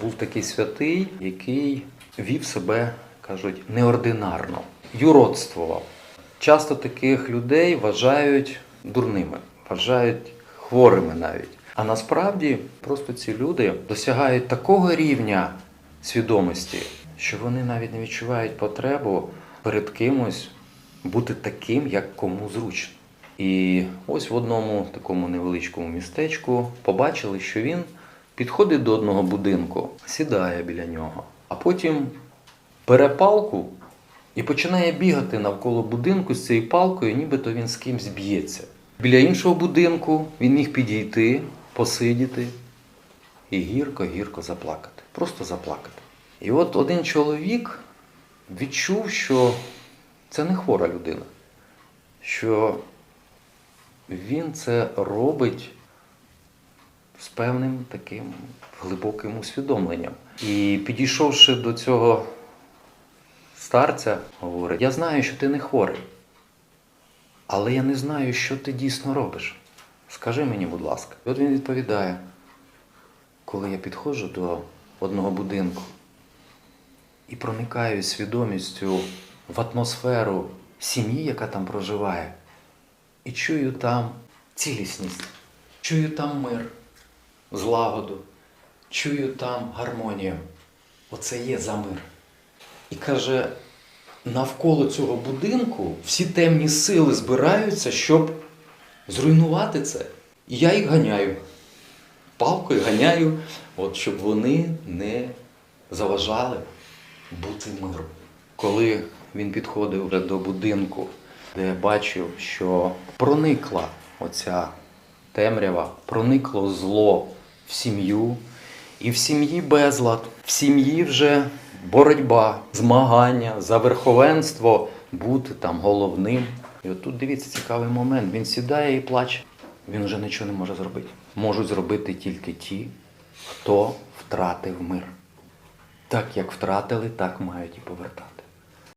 Був такий святий, який вів себе, кажуть, неординарно, юродствував. Часто таких людей вважають дурними, вважають хворими навіть. А насправді просто ці люди досягають такого рівня свідомості, що вони навіть не відчувають потребу перед кимось бути таким, як кому зручно. І ось в одному такому невеличкому містечку побачили, що він підходить до одного будинку, сідає біля нього, а потім бере палку і починає бігати навколо будинку з цією палкою, нібито він з кимсь б'ється. Біля іншого будинку він міг підійти, посидіти і гірко-гірко заплакати. Просто заплакати. І от один чоловік відчув, що це не хвора людина, що він це робить певним таким глибоким усвідомленням. І підійшовши до цього старця, говорить: Я знаю, що ти не хворий, але я не знаю, що ти дійсно робиш. Скажи мені, будь ласка. І от він відповідає, коли я підходжу до одного будинку і проникаю свідомістю в атмосферу сім'ї, яка там проживає, і чую там цілісність, чую там мир, злагоду, чую там гармонію. Оце є за мир. І каже, навколо цього будинку всі темні сили збираються, щоб зруйнувати це. І я їх ганяю. Палкою ганяю, от, щоб вони не заважали бути миру. Коли він підходив вже до будинку, де бачив, що проникла оця темрява, проникло зло в сім'ю, і в сім'ї безлад, в сім'ї вже боротьба, змагання за верховенство, бути там головним. І от тут дивіться цікавий момент. Він сідає і плаче. Він вже нічого не може зробити. Можуть зробити тільки ті, хто втратив мир. Так як втратили, так мають і повертати.